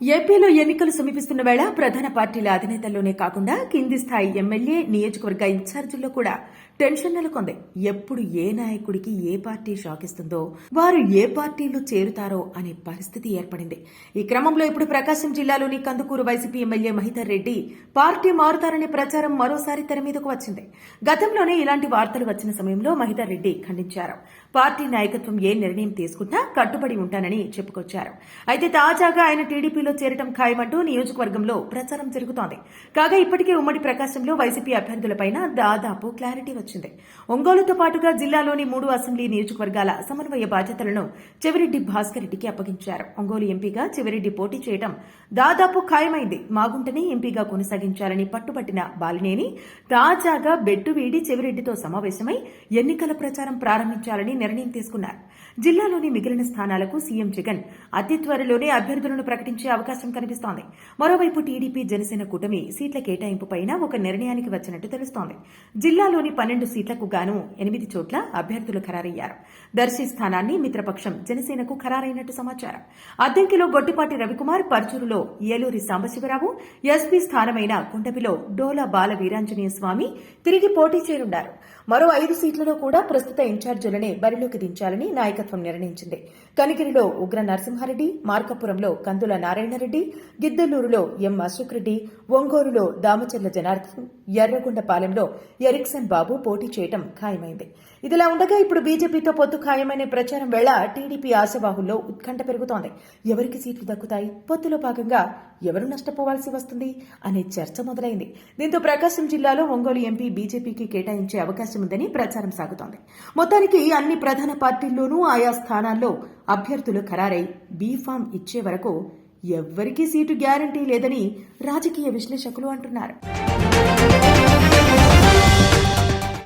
ఏపీలో ఎన్నికలు సమీపిస్తున్న వేళ ప్రధాన పార్టీల అధినేతల్లోనే కాకుండా కింది స్థాయి ఎమ్మెల్యే నియోజకవర్గ ఇన్ఛార్జీల్లో కూడా టెన్షన్ నెలకొంది. ఎప్పుడు ఏ నాయకుడికి ఏ పార్టీ షాక్ ఇస్తుందో వారు ఏ పార్టీలో చేరుతారో అనే పరిస్థితి ఏర్పడింది. ఈ క్రమంలో ఇప్పుడు ప్రకాశం జిల్లాలోని Kandukur YCP MLA Mahidhar Reddy party మారుతారనే ప్రచారం మరోసారి తెర మీదకు వచ్చింది. గతంలోనే ఇలాంటి వార్తలు వచ్చిన సమయంలో మహిధర్ రెడ్డి ఖండించారు. పార్టీ నాయకత్వం ఏ నిర్ణయం తీసుకున్నా కట్టుబడి ఉంటానని చెప్పుకొచ్చారు. అయితే తాజాగా ఆయన టీడీపీలో చేరటం ఖాయమంటూ నియోజకవర్గంలో ప్రచారం జరుగుతోంది. కాగా ఇప్పటికే ఉమ్మడి ప్రకాశంలో వైసీపీ అభ్యర్థులపైన దాదాపు క్లారిటీ వచ్చింది. ఒంగోలుతో పాటుగా జిల్లాలోని మూడు అసెంబ్లీ నియోజకవర్గాల సమన్వయ బాధ్యతలను చెవిరెడ్డి భాస్కర్ రెడ్డికి అప్పగించారు. ఒంగోలు ఎంపీగా చెవిరెడ్డి పోటీ చేయడం దాదాపు ఖాయమైంది. మాగుంటని ఎంపీగా కొనసాగించాలని పట్టుబట్టిన బాలినేని తాజాగా బెట్టు వీడి చెవిరెడ్డితో సమావేశమై ఎన్నికల ప్రచారం ప్రారంభించాలని నిర్ణయం తీసుకున్నారు. జిల్లాలోని మిగిలిన స్థానాలకు సీఎం జగన్ అతి త్వరలోనే అభ్యర్థులను ప్రకటించే అవకాశం కనిపిస్తోంది. మరోవైపు టీడీపీ జనసేన కూటమి సీట్ల కేటాయింపు పైన ఒక నిర్ణయానికి వచ్చినట్టు తెలుస్తోంది. జిల్లాలోని పన్నెండు సీట్లకు గాను ఎనిమిది చోట్ల అభ్యర్థులు ఖరారయ్యారు. దర్శి స్థానాన్ని మిత్రపక్షం జనసేనకు ఖరారైనట్టు సమాచారం. అద్దంకిలో గొట్టిపాటి రవికుమార్ పర్చూరులో ఏలూరి సాంబశివరావు ఎస్పీ స్థానమైన కుంటపిలో డోలా బాల వీరాంజనేయ స్వామి తిరిగి పోటీ చేరున్నారు మరో ఐదు సీట్లలో కూడా ప్రస్తుత ఇన్ఛార్జీలనే బరిలోకి దించాలని నాయకత్వం నిర్ణయించింది. కనిగిరిలో ఉగ్ర నరసింహారెడ్డి మార్కాపురంలో కందుల నారాయణ నారాయణరెడ్డి గిద్దలూరులో ఎం అశోక్ రెడ్డి ఒంగోలులో దామచర్ల జనార్దన్ ఎర్రగొండపాలెంలో ఎరిక్సన్ బాబు పోటీ చేయడం ఖాయమైంది. ఇదిలా ఉండగా ఇప్పుడు బీజేపీతో పొత్తు ఖాయమైన ప్రచారం వేళ టీడీపీ ఆశావాహుల్లో ఉత్కంఠ పెరుగుతోంది. ఎవరికి సీట్లు దక్కుతాయి? పొత్తులో భాగంగా ఎవరు నష్టపోవాల్సి వస్తుంది అనే చర్చ మొదలైంది. దీంతో ప్రకాశం జిల్లాలో ఒంగోలు ఎంపీ బీజేపీకి కేటాయించే అవకాశం ఉందని ప్రచారం సాగుతోంది. మొత్తానికి అన్ని ప్రధాన పార్టీల్లోనూ ఆయా స్థానాల్లో అభ్యర్థులు ఖరారై బీఫామ్ ఇచ్చే వరకు ఎవ్వరికీ సీటు గ్యారంటీ లేదని రాజకీయ విశ్లేషకులు అంటున్నారు.